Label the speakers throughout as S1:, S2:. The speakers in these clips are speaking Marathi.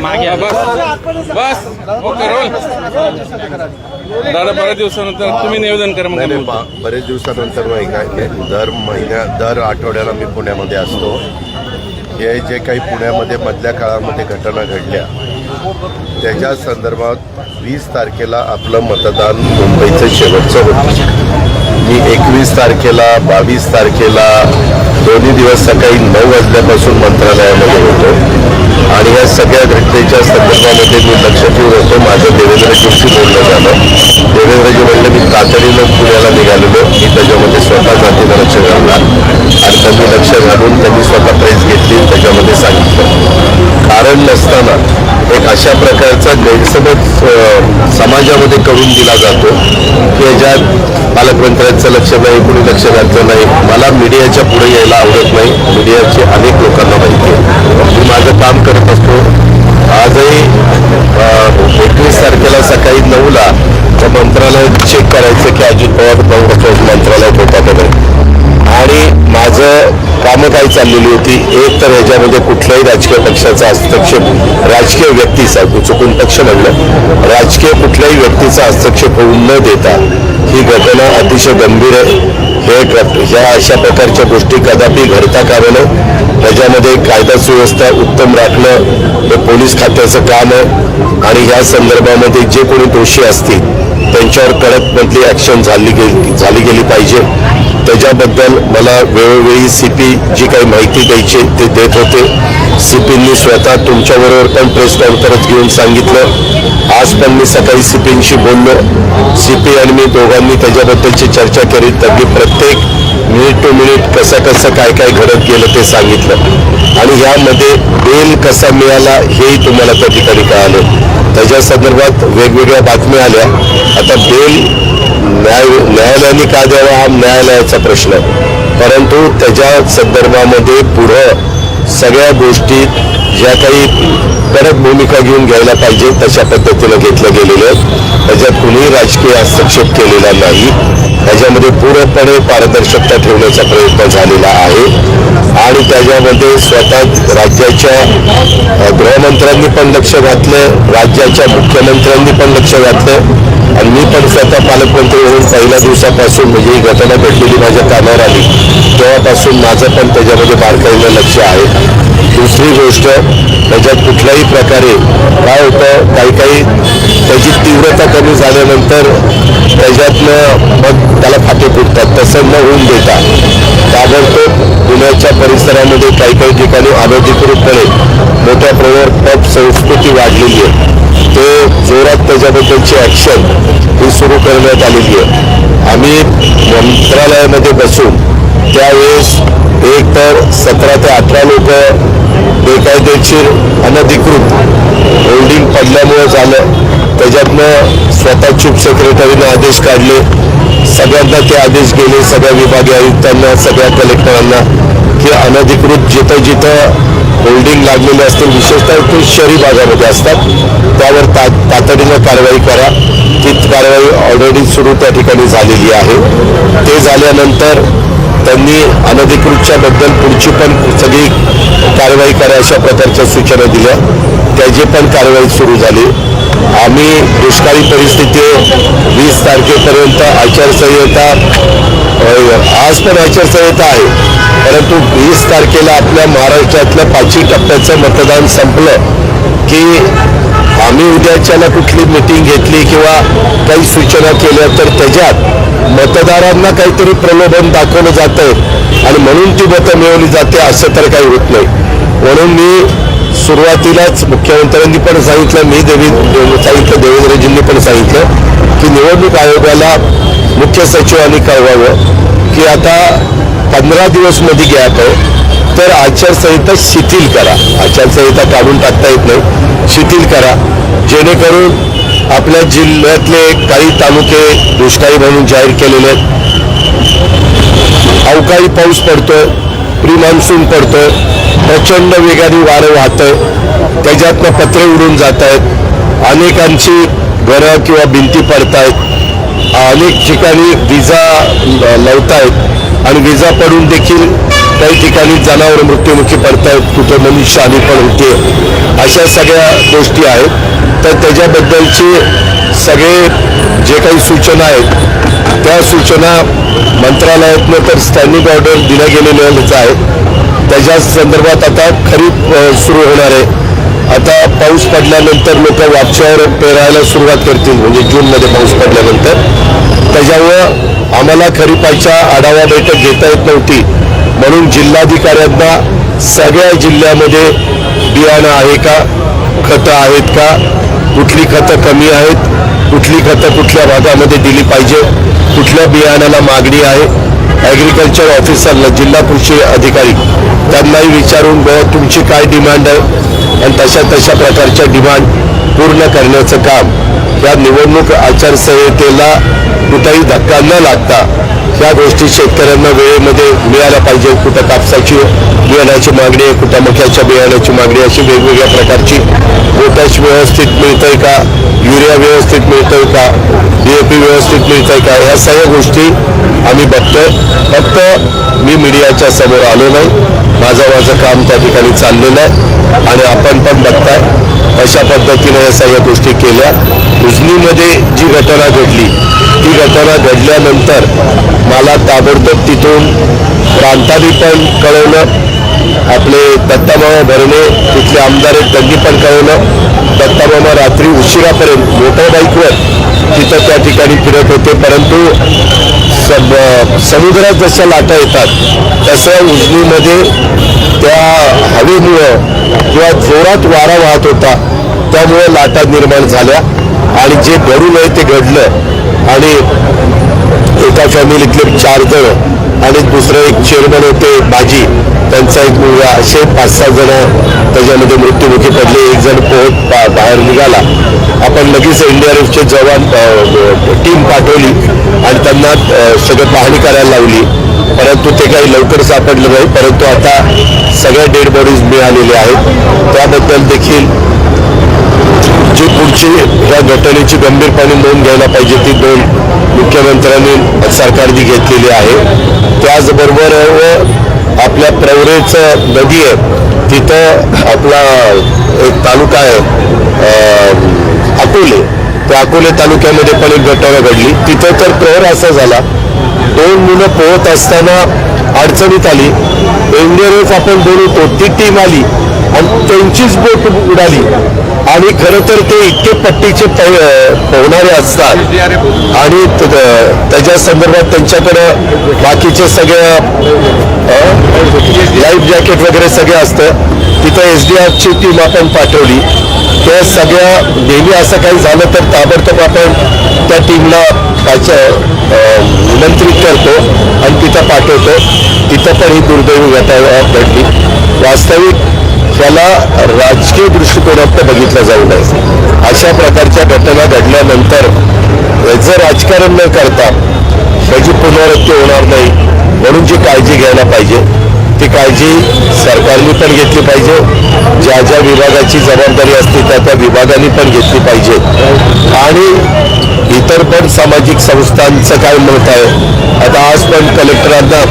S1: मागे या, बस. बस. Okay role. दादा बऱ्याच दिवसानंतर तुम्ही निवेदन करा मग
S2: बरेच दिवसानंतर नाही काय नाही, दर महिन्या दर आठवड्याला मी पुण्यामध्ये असतो. हे जे काही पुण्यामध्ये मधल्या काळामध्ये घटना घडल्या त्याच्या संदर्भात वीस तारखेला आपलं मतदान मुंबईचं शेवटचं होतं. मी एकवीस तारखेला बावीस तारखेला दोन्ही दिवस सकाळी नऊ वाजल्यापासून मंत्रालयामध्ये होतो. आणि या सगळ्या घटनेच्या संदर्भामध्ये मी लक्ष ठेवून होतो. माझं देवेंद्रजींशी बोलणं झालं. देवेंद्रजी म्हणले मी तातडीनं पुण्याला निघालेलो. मी त्याच्यामध्ये स्वतः जातीनं लक्ष घालणार. आणि त्यांनी लक्ष घालून त्यांनी स्वतः प्रेस घेतली. त्याच्यामध्ये सांगितलं. कारण नसताना एक अशा प्रकारचा गैरसमज समाजामध्ये करून दिला जातो की ज्यात पालकमंत्र्यांचं लक्ष नाही कुणी लक्ष घातलं नाही. मला मीडियाच्या पुढे यायला आवडत नाही. मीडियाचे अनेक लोकांना माहिती आहे. मी माझं काम करत असतो. आजही एकवीस तारखेला सकाळी नऊला त्या मंत्रालयात चेक करायचं की अजित पवार काँग्रेस मंत्रालयात होता का नाही. आणि माझं कामं काय चाललेली होती. एक तर ह्याच्यामध्ये कुठल्याही राजकीय पक्षाचा हस्तक्षेप राजकीय व्यक्तीचा चुकून पक्ष म्हणलं. राजकीय कुठल्याही व्यक्तीचा हस्तक्षेप होऊ न देता ही घटना अतिशय गंभीर आहे. हे ह्या अशा प्रकारच्या गोष्टी कदापि घडता कामा नये. त्याच्यामध्ये कायदा सुव्यवस्था उत्तम राखणं हे पोलीस खात्याचं काम आहे. आणि ह्या संदर्भामध्ये जे कोणी दोषी असतील त्यांच्यावर कडक मधली ऍक्शन झाली गेली झाली गेली पाहिजे. त्याच्याबद्दल मला वेळोवेळी सी पी जी काही माहिती द्यायची ते देत होते. सी पींनी स्वतः तुमच्याबरोबर पण प्रेस कॉन्फरन्स घेऊन सांगितलं. आज पण मी सकाळी सी पींशी बोललो. सी पी आणि मी दोघांनी त्याच्याबद्दलची चर्चा केली. त्यांनी प्रत्येक मिनिट टू मिनिट कसं कसं काय काय घडत गेलं ते सांगितलं. आणि यामध्ये बेल कसा मिळाला हेही तुम्हाला त्या ठिकाणी कळालं. त्याच्या संदर्भात वेगवेगळ्या बातम्या आल्या. आता बेल न्याय न्यायालयाने का द्यावा हा न्यायालयाचा प्रश्न आहे. परंतु त्याच्या संदर्भामध्ये पुढं सगळ्या गोष्टी ज्या काही कडक भूमिका घेऊन घ्यायला पाहिजे तशा पद्धतीनं घेतलं गेलेलं आहे त्याच्यात कुणीही राजकीय हस्तक्षेप केलेला नाही. त्याच्यामध्ये पूर्णपणे पारदर्शकता ठेवण्याचा प्रयत्न झालेला आहे. आणि त्याच्यामध्ये स्वतः राज्याच्या गृहमंत्र्यांनी पण लक्ष घातलं राज्याच्या मुख्यमंत्र्यांनी पण लक्ष घातलं. आणि मी पण स्वतः पालकमंत्री म्हणून पहिल्या दिवसापासून म्हणजे ही घटना घडलेली माझ्या कानावर आली. तेव्हापासून माझं पण त्याच्यामध्ये बारकाईनं लक्ष आहे. दुसरी गोष्ट त्याच्यात कुठल्याही प्रकारे काय होतं काही काही त्याची तीव्रता कमी झाल्यानंतर त्याच्यातनं मग त्याला फाटे फुटतात. तसं न होऊन देता ताबडतोब पुण्याच्या परिसरामध्ये काही काही ठिकाणी अनधिकृतपणे मोठ्या प्रमाणावर पब संस्कृती वाढलेली आहे. ते जोरात त्याच्याबद्दलची ॲक्शन ही सुरू करण्यात आलेली आहे. आम्ही मंत्रालयामध्ये बसून त्यावेळेस एक तर सतरा ते अठरा लोक बेकायदेशीर अनधिकृत होल्डिंग पडल्यामुळे झालं. त्याच्यातनं स्वतः चीफ सेक्रेटरीने आदेश काढले. सगळ्यांना ते आदेश गेले सगळ्या विभागीय आयुक्तांना सगळ्या कलेक्टरांना की अनधिकृत जिथं जिथं होल्डिंग लागलेले असतील विशेषतः ते शहरी भागामध्ये असतात. त्यावर ता तातडीनं कारवाई करा. ती कारवाई ऑलरेडी सुरू त्या ठिकाणी झालेली आहे. ते झाल्यानंतर त्यांनी अनधिकृतच्या बद्दल पुढची पण सगळी कारवाई करा अशा प्रकारच्या सूचना दिल्या. त्याची पण कारवाई सुरू झाली. आम्ही दुष्काळी परिस्थिती वीस तारखेपर्यंत आचारसंहिता आज पण आचारसंहिता आहे. परंतु वीस तारखेला आपल्या महाराष्ट्रातलं पाचवी टप्प्याचं मतदान संपलं की आम्ही उद्याच्याला कुठली मिटिंग घेतली किंवा काही सूचना केल्या तर त्याच्यात मतदारांना काहीतरी प्रलोभन दाखवलं जातं आहे आणि म्हणून ती मतं मिळवली जाते असं तर काही होत नाही. म्हणून मी सुरुवातीलाच मुख्यमंत्र्यांनी पण सांगितलं मी देवी सांगितलं देवेंद्रजींनी पण सांगितलं की निवडणूक आयोगाला मुख्य सचिवांनी कळवावं की आता पंधरा दिवसमध्ये गॅप आहे तर आचारसंहिता शिथिल करा. आचारसंहिता काढून टाकता येत नाही. शिथिल करा. जेणेकरून आपल्या जिल्ह्यातले काही तालुके दुष्काळी म्हणून जाहीर केलेले आहेत. अवकाळी पाऊस पडतोय प्री मान्सून पडतोय प्रचंड वेगाने वारं वाहतंय त्याच्यातनं पत्रे उडून जात आहेत अनेकांची घरं किंवा भिंती पडतायत अनेक ठिकाणी विजा ल- लावतायत. आणि विजा पडून देखील काही ठिकाणी जनावर मृत्युमुखी पडतायत. कुठं मनुष्यहानी पण होते. अशा सगळ्या गोष्टी आहेत. तर त्याच्याबद्दलचे सगळे जे काही सूचना आहेत त्या सूचना मंत्रालयातनं तर स्टँडिंग ऑर्डर दिल्या गेलेल्याच आहेत. त्याच्या संदर्भात आता खरीप सुरू होणार आहे. आता पाऊस पडल्यानंतर लोक वापशावर पेरायला सुरुवात करतील. म्हणजे जूनमध्ये पाऊस पडल्यानंतर. त्याच्यामुळं आम्हाला खरीपाच्या आढावा बैठक घेता येत नव्हती. म्हणून जिल्हाधिकाऱ्यांना सगळ्या जिल्ह्यामध्ये बियाणं आहे का खतं आहेत का कुठली खतं कमी आहेत कुठली खतं कुठल्या भागामध्ये दिली पाहिजे कुठल्या बियाणाला मागणी आहे. ॲग्रिकल्चर ऑफिसरला जिल्हा कृषी अधिकारी त्यांनाही विचारून बुवा तुमची काय डिमांड आहे. आणि तशा तशा प्रकारच्या डिमांड पूर्ण करण्याचं काम या निवडणूक आचारसंहितेला कुठंही धक्का न लागता या गोष्टी शेतकऱ्यांना वेळेमध्ये मिळायला पाहिजे. कुठं कापसाची बियाण्याची मागणी आहे कुठं मक्याच्या बियाण्याची मागणी अशी वेगवेगळ्या प्रकारची पोटॅश व्यवस्थित मिळतंय का? युरिया व्यवस्थित मिळतोय का? डीएपी व्यवस्थित मिळतंय का? ह्या सगळ्या गोष्टी आम्ही बघतोय. फक्त मी मीडियाच्या समोर आलो नाही. माझं माझं काम त्या ठिकाणी चाललेलं आहे आणि आपण पण बघताय. अशा पद्धतीने या सगळ्या गोष्टी केल्या. उजनीमध्ये जी घटना घडली ती घटना घडल्यानंतर मला ताबडतोब तिथून प्रांतांनी पण कळवलं. आपले दत्तामामा भरणे तिथले आमदार आहेत त्यांनी पण कळवलं. दत्तामामा रात्री उशिरापर्यंत मोटर बाईकवर तिथं त्या ठिकाणी फिरत होते. परंतु समुद्रात जशा लाटा येतात तसं उजनीमध्ये त्या हवेमुळं किंवा जोरात वारा वाहत होता त्यामुळे लाटा निर्माण झाल्या आणि जे घडू नये ते घडलं. आणि एका फॅमिलीतले चार जण आणि दुसरं एक चेअरमन होते बाजी. त्यांचा एक मुलगा असे पाच सहा जण त्याच्यामध्ये मृत्युमुखी पडले. एक जण पोहत बा- बाहेर निघाला. आपण लगेच एनडीआरएफचे जवान टीम पाठवली आणि त्यांना सगळं पाहणी करायला लावली. परंतु ते काही लवकर सापडलं नाही. परंतु आता सगळ्या डेड बॉडीज मिळालेल्या आहेत. त्याबद्दल देखील जी पुढची या घटनेची गंभीरपणे नोंद घ्यायला पाहिजे ती नोंद मुख्यमंत्र्यांनी सरकारने घेतलेली आहे. त्याचबरोबर आपल्या प्रवरेच नदी आहे. तिथं आपला एक तालुका आहे अकोले. त्या अकोले तालुक्यामध्ये पण एक घटना घडली. तिथं तर प्रवर असा झाला. दोन मुलं पोहत असताना अडचणीत आली. एनडीआरएफ आपण बोलवतो ती टीम आली आणि त्यांचीच बोट उडाली. आणि खरं तर ते इतके पट्टीचे पोहणारे असतात. आणि त्याच्या संदर्भात त्यांच्याकडं बाकीचे सगळ्या लाईफ जॅकेट वगैरे सगळं असतं. तिथं एस डी आरची टीम आपण पाठवली. त्या सगळ्या नेहमी असं काही झालं तर ताबडतोब आपण त्या टीमला त्याचं निमंत्रित करतो आणि तिथं पाठवतो. तिथं पण ही दुर्दैवी घटना घडली. वास्तविक त्याला राजकीय दृष्टिकोनात बघितलं जाऊ नये. अशा प्रकारच्या घटना घडल्यानंतर याचं राजकारण न करता त्याची पुनरावृत्ती होणार नाही म्हणून जी काळजी घ्यायला पाहिजे. ती काळजी सरकारने पण घेतली पाहिजे. ज्या ज्या विभागाची जबाबदारी असते त्या त्या विभागाने पण घेतली पाहिजे. आणि इतर पण सामाजिक संस्थांचं काय मत आहे? आता आज पण कलेक्टरांना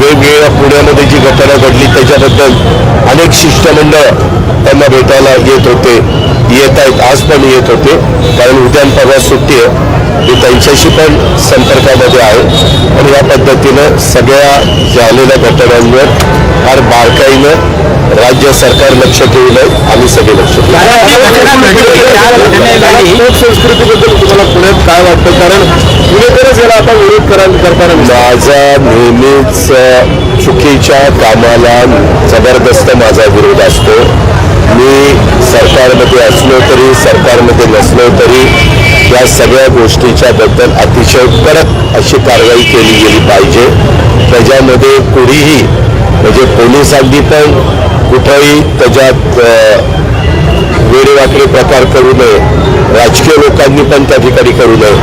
S2: वेगवेगळ्या पुण्यामध्ये जी घटना घडली त्याच्याबद्दल अनेक शिष्टमंडळ त्यांना भेटायला येत होते. येत आहेत आज पण येत होते. कारण उद्या आणि परवा सुट्टी आहे. मी त्यांच्याशी पण संपर्कामध्ये आहे. आणि या पद्धतीनं सगळ्या झालेल्या घटनांवर फार बारकाईनं राज्य सरकार लक्ष ठेवून आहे. आम्ही सगळे लक्ष
S3: संस्कृतीबद्दल तुम्हाला पुण्यात काय वाटतं? कारण पुणेकरच याला आता विरोध करताना.
S2: माझा नेहमीच चुकीच्या कामाला जबरदस्त माझा विरोध असतो. मी सरकारमध्ये असलो तरी सरकारमध्ये नसलो तरी या सगळ्या गोष्टीच्या बद्दल अतिशय कडक अशी कारवाई केली गेली पाहिजे. त्याच्यामध्ये कुणीही म्हणजे पोलिसांनी पण कुठंही त्याच्यात वेडेवाकडे प्रकार करू नये. राजकीय लोकांनी पण त्या ठिकाणी करू नये.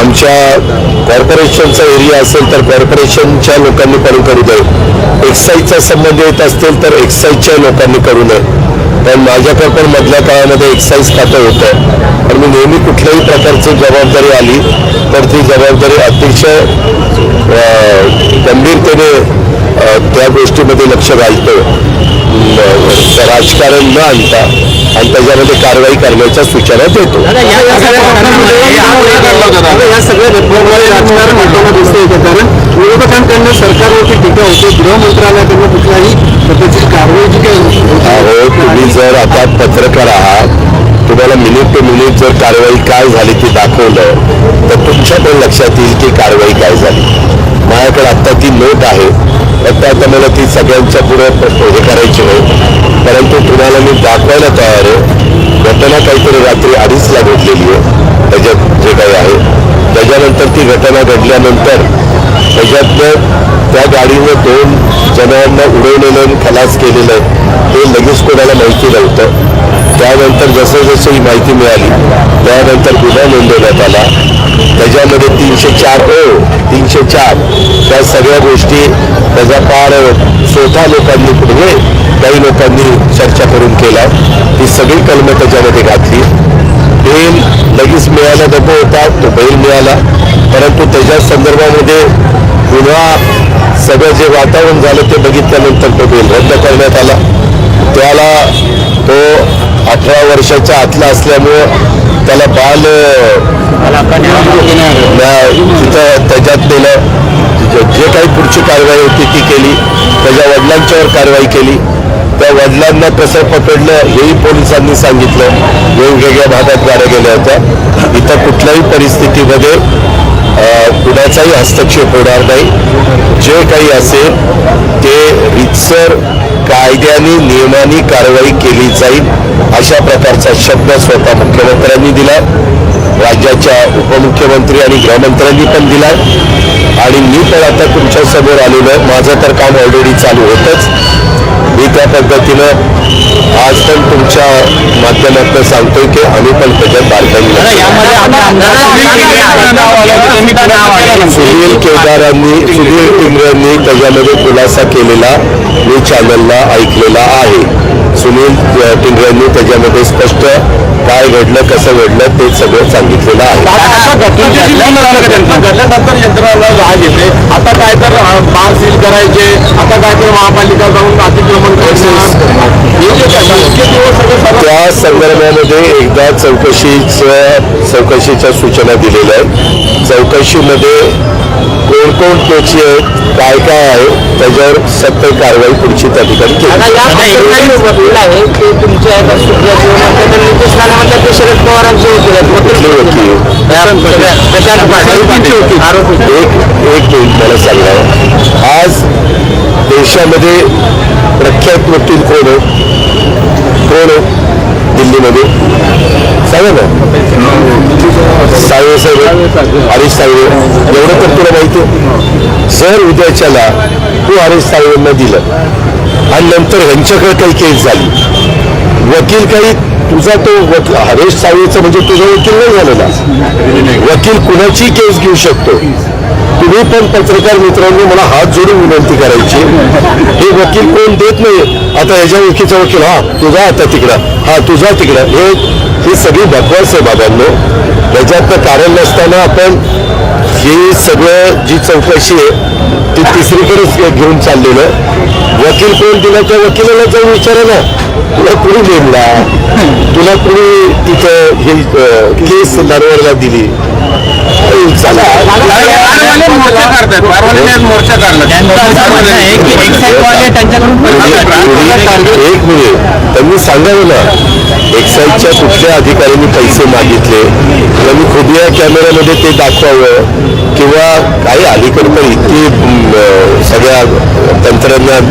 S2: आमच्या कॉर्पोरेशनचा एरिया असेल तर कॉर्पोरेशनच्या लोकांनी पण करू नये. एक्साईजचा संबंध येत असतील तर एक्साईजच्या लोकांनी करू नये. पण माझ्याकडे पण मधल्या काळामध्ये एक्साईज खातं होतं. पण मी नेहमी कुठल्याही प्रकारची जबाबदारी आली तर ती जबाबदारी अतिशय गंभीरतेने त्या गोष्टीमध्ये लक्ष घालतो. राजकारण न आणता आणि त्याच्यामध्ये कारवाई करण्याच्या सूचना देतो.
S4: या सगळ्या घटनांमध्ये राजकारण कारण विरोधकांकडनं सरकारवरती टीका होते गृह मंत्रालयाकडनं कुठल्याही पद्धतीची कारवाई जी काही होत.
S2: अहो तुम्ही जर आता पत्रकार आहात तुम्हाला मिनिट टू मिनिट जर कारवाई काय झाली ती दाखवलं तर तुमच्या पण लक्षात येईल की कारवाई काय झाली. माझ्याकडे आत्ता ती नोट आहे फक्त आता मला ती सगळ्यांच्या पुढे हे करायची नाही परंतु तुम्हाला मी दाखवायला तयार आहे घटना काहीतरी रात्री अडीचला घडलेली आहे. त्याच्यात जे काही आहे त्याच्यानंतर ती घटना घडल्यानंतर त्याच्यातनं त्या गाडीनं दोन जणांना उडवलेलं आणि खलास केलेलं हे लगेच कोणाला माहिती नव्हतं. त्यानंतर जसं जसं ही माहिती मिळाली त्यानंतर गुन्हा नोंदवण्यात आला. त्याच्यामध्ये तीनशे चार ओ तीनशे चार त्या सगळ्या गोष्टी त्याचा पार स्वतः लोकांनी पुढे काही लोकांनी चर्चा करून केला ती सगळी कलमं त्याच्यामध्ये घातली. बेल लगेच मिळायला नको होता तो बेल मिळाला. परंतु त्याच्या संदर्भामध्ये गुन्हा सगळं जे वातावरण झालं ते बघितल्यानंतर तो बेल रद्द करण्यात आला. त्याला तो अठरा वर्षाच्या आतला असल्यामुळं त्याला बाल तिथं त्याच्यात नेलं. जे जे काही पुढची कारवाई होती ती केली. त्याच्या वडिलांच्यावर कारवाई केली. त्या वडिलांना कसं पकडलं हेही पोलिसांनी सांगितलं. वेगवेगळ्या भागात गाड्या गेल्या होत्या. इथं कुठल्याही परिस्थितीमध्ये कुणाचाही हस्तक्षेप होणार नाही. जे काही असेल ते रितसर कायद्याने नियमाने कारवाई केली जाईल अशा प्रकारचा शब्द स्वतः मुख्यमंत्र्यांनी दिला. राज्याच्या उपमुख्यमंत्री आणि गृहमंत्र्यांनी पण दिला. आणि मी पण आता तुमच्यासमोर आलेलो आहे. माझं तर काम ऑलरेडी चालू होतंच. मी त्या पद्धतीनं आज पण तुमच्या माध्यमातून सांगतोय की आम्ही पण त्याच्यात बारकाईने सुनील केदारांनी सुनील टिंगरांनी त्याच्यामध्ये खुलासा केलेला मी चॅनलला ऐकलेला आहे. सुनील टिंगरांनी त्याच्यामध्ये स्पष्ट काय घडलं कसं घडलं ते सगळं सांगितलेलं आहे.
S4: यंत्रणाला राग येते. आता काय तर बार सील करायचे. आता काय तर महापालिका जाऊन अतिक्रमण करणार
S2: त्या संदर्भामध्ये एकदा चौकशीचं चौकशीच्या सूचना दिलेल्या आहेत. चौकशीमध्ये कोण कोण दोषी आहेत काय काय आहे त्याच्यावर सत्य कारवाई पुढची त्या ठिकाणी
S4: एका
S2: मिनिट मला सांगा. आज देशामध्ये प्रख्यात वकील कोण कोण आहे दिल्लीमध्ये. सांगा ना साळवे साहेब हरीश साळवे एवढं तर तुला माहिती आहे जर उद्याच्याला तू हरीश साळवेंना दिलं आणि नंतर ह्यांच्याकडे काही केस झाली वकील काही तुझा तो वकील हरेश साळवेचा म्हणजे तुझा वकील नाही झालेला. वकील कुणाची केस घेऊ शकतो. तुम्ही पण पत्रकार मित्रांनी मला हात जोडून विनंती करायची. हे वकील कोण देत नाही आता ह्याच्या ओळखीचा वकील हा तुझा आता तिकडं हा तुझा तिकडं. हे ही सगळी बकवास आहे बाबांनो. ह्याच्यातनं कारण नसताना आपण हे सगळं जी चौकशी आहे ती तिसरीकडेच घेऊन चाललेलं. वकील कोण दिला त्या वकिलाला जाऊन विचारा ना. तुला कुणी नेमला? तुला कुणी तिथं हे केस नरवरला दिली? अरे, चला
S3: मोर्चा काढतात एक्साईट मोर्चा काढला
S2: एक मिनिट. त्यांनी सांगावं ना एक्साईजच्या कुठल्या अधिकाऱ्यांनी पैसे मागितले त्यांनी खुदिया कॅमेऱ्यामध्ये ते दाखवावं किंवा काही अलीकडे तर इतकी सगळ्या तंत्रज्ञान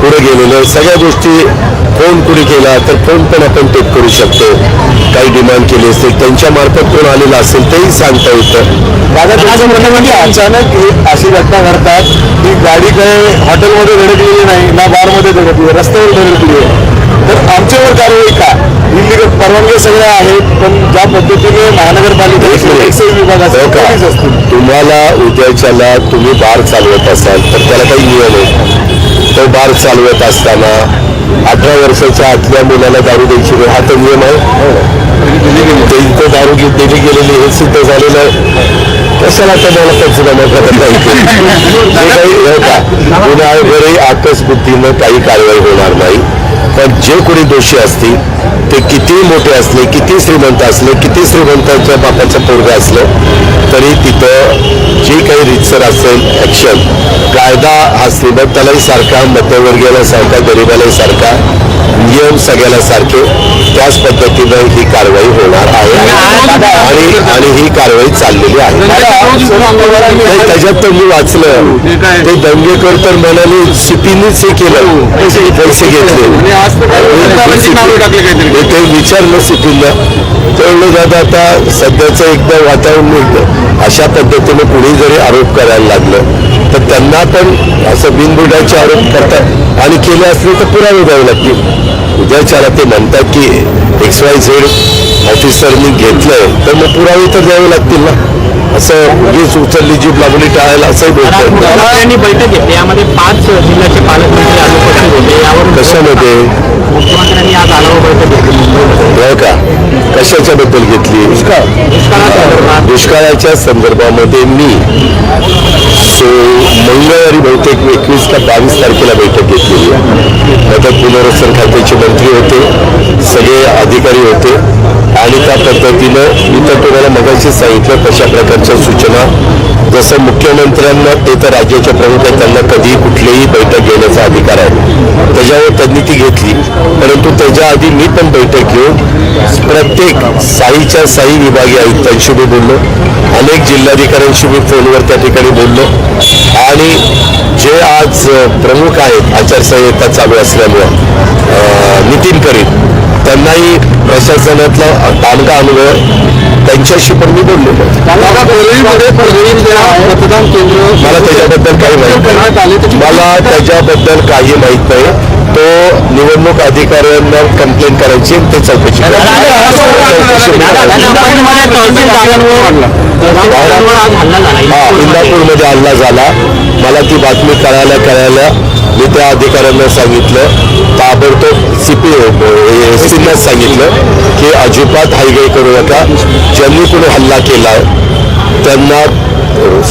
S2: पुढे गेलेलं सगळ्या गोष्टी फोन कुणी केला तर फोन पण आपण टेप करू शकतो. काही डिमांड केली असेल त्यांच्या मार्फत कोण आलेलं असेल तेही सांगता येतं.
S4: दादा तुमचं म्हणणं म्हणजे अचानक एक अशी घटना घडतात की गाडी काही हॉटेलमध्ये धडकलेली नाही ना बारमध्ये धडकली रस्त्यावर धडकली. आहे आमच्यावर कारवाई का? दिल्ली परवानगी सगळ्या आहेत पण ज्या पद्धतीने महानगरपालिका
S2: एक मिनिट.
S4: एक्साईज विभागाचे
S2: हो
S4: असतील.
S2: तुम्हाला उद्याच्याला तुम्ही बार चालवत असाल तर त्याला काही नियम आहे तो बार चालवत असताना अठरा वर्षाच्या आतल्या मुलाला दारू द्यायची नाही हा तर नियम आहे. ते इथं दारू घे- दिली गेलेली हे सिद्ध झालेलं आहे. कशाला तुम्हाला पंचनामा करत नाही? जे काही हे का? गुन्ह्यावरही आकस बुद्धीनं काही कारवाई होणार नाही. पण जे कोणी दोषी असतील ते किती मोठे असले किती श्रीमंत असले किती श्रीमंतांच्या बापाचं पोरगा असलं तरी तिथं जे काही रितसर असेल ॲक्शन कायदा हा श्रीमंतालाही सारखा मध्यमवर्गीयाला सारखा गरिबालाही सारखा नियम सगळ्याला सारखे त्याच पद्धतीनं ही कारवाई होणार आणि ही कारवाई चाललेली आहे. त्याच्यात तर मी वाचलं. ते दंगेकर तर म्हणाले सिपीनेच हे केलं. पैसे घेतले. मी ते विचारलं सिपीला म्हणलं दादा आता सध्याचं एकदा वातावरण निघतं अशा पद्धतीने कुणी जरी आरोप करायला लागलं तर त्यांना पण असं बिनबुडाचे आरोप करतात. आणि केले असले तर पुरावे द्यावे लागतील. उद्याच्याला ते म्हणतात की एक्स वाय झेड ऑफिसरनी घेतलंय. तर मग पुरावे तर द्यावे लागतील ना? असं उगीच उचलली जीभ लागली टाळायला असंही बोलतात.
S5: यांनी बैठक घेतली. यामध्ये पाच जिल्ह्याचे पालकमंत्री अनुपस्थित होते. यावर
S2: कशामध्ये?
S5: मुख्यमंत्र्यांनी आज आढावा बैठक घेतली. मुंबईमध्ये
S2: हो का? कशाच्या बद्दल घेतली?
S5: दुष्काळासंदर्भात
S2: दुष्काळाच्या संदर्भामध्ये मी सो मंगळवारी बहुतेक एकवीस का बावीस तारखेला बैठक घेतलेली आहे. मदत पुनर्वसन खात्याचे मंत्री होते सगळे अधिकारी होते. आणि त्या पद्धतीनं मी तर तुम्हाला मगाशी सांगितलं कशा प्रकारच्या सूचना. जसं मुख्यमंत्र्यांना ते तर राज्याच्या प्रमुख आहेत त्यांना कधीही कुठलीही बैठक घेण्याचा अधिकार आहे. त्याच्यावर त्यांनी ती घेतली. परंतु त्याच्या आधी मी पण बैठक घेऊन प्रत्येक साईच्या साई विभागीय आयुक्तांशी मी बोललो. अनेक जिल्हाधिकाऱ्यांशी मी फोनवर त्या ठिकाणी बोललो. आणि जे आज प्रमुख आहेत आचारसंहिता चालू असल्यामुळं नितीन करीत त्यांनाही प्रशासनातला दांडगा अनुभव. त्यांच्याशी पण मी बोललो
S1: दादा परळीमध्ये परळी मतदान केंद्र
S2: मला त्याच्याबद्दल काही माहीत मला त्याच्याबद्दल काही माहीत नाही तो निवडणूक अधिकाऱ्यांना कंप्लेंट करायची ते चौकशी. हा इंदापूरमध्ये हल्ला झाला मला ती बातमी कळायला कळायला मी त्या अधिकाऱ्यांना सांगितलं ताबडतोब सी पी एसटींनाच सांगितलं की अजिबात हायवे करू नका. ज्यांनी कोणी हल्ला केला त्यांना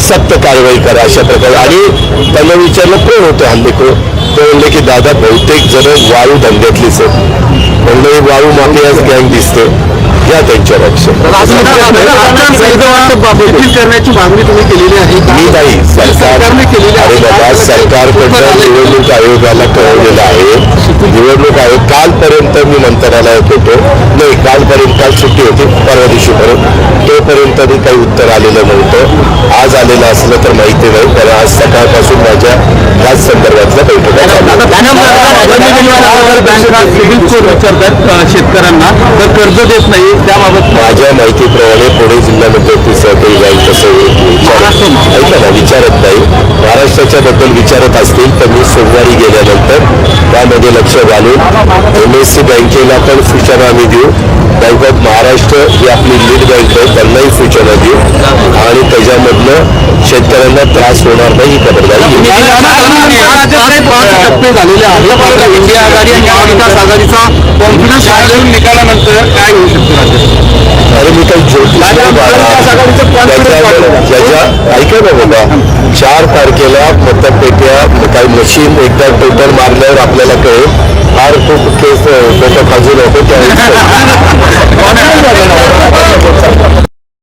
S2: सक्त कारवाई करा अशा प्रकारे. आणि त्यांना विचारलं कोण होते हल्लेखोर ते म्हणले की दादा बहुतेक जण वाळू धंद्यातलीच आहेत म्हणलं वाळू माफियाच गँग दिसते घ्या ऍक्शन
S1: करण्याची मागणी तुम्ही केलेली आहे?
S2: मी नाही सरकार
S1: सरकारने केलेली आहे.
S2: सरकारकडनं निवडणूक आयोगाला कळवलेलं आहे निवडणूक आयोग कालपर्यंत मी मंत्रालयात होतो. नाही कालपर्यंत काल सुट्टी होती परवा दिवशीपर्यंत तोपर्यंत मी काही उत्तर आलेलं नव्हतं. आज आलेलं असलं तर माहिती नाही कारण आज सकाळपासून माझ्या याच संदर्भातल्या बैठका
S1: शेतकऱ्यांना. तर कर्ज देत नाही त्याबाबत
S2: माझ्या माहितीप्रमाणे पुणे जिल्ह्यामध्ये ती सहकारी बँक कसं विचारत ऐका ना विचारत नाही. महाराष्ट्राच्या बद्दल विचारत असतील तर मी सोमवारी गेल्यानंतर त्यामध्ये लक्ष घालून एम एस सी बँकेला पण सूचना आम्ही देऊ. बँक ऑफ महाराष्ट्र ही आपली लीड बँक आहे त्यांनाही सूचना देऊ. आणि त्याच्यामधनं शेतकऱ्यांना त्रास होणार नाही ही खबरदारी घेऊ.
S1: टप्पे झालेले आहे मात्र इंडिया आघाडी आणि महाविकास आघाडीचा कॉन्फिडन्स निकालानंतर काय होऊ शकतं राज्यात?
S2: अरे मी काही ज्याच्या ऐका ना बाबा. चार तारखेला मतपेट्या काही मशीन एकदा टोटल मारल्यावर आपल्याला कळेल. फार खूप केस डोकं खाजू नको त्यावेळेस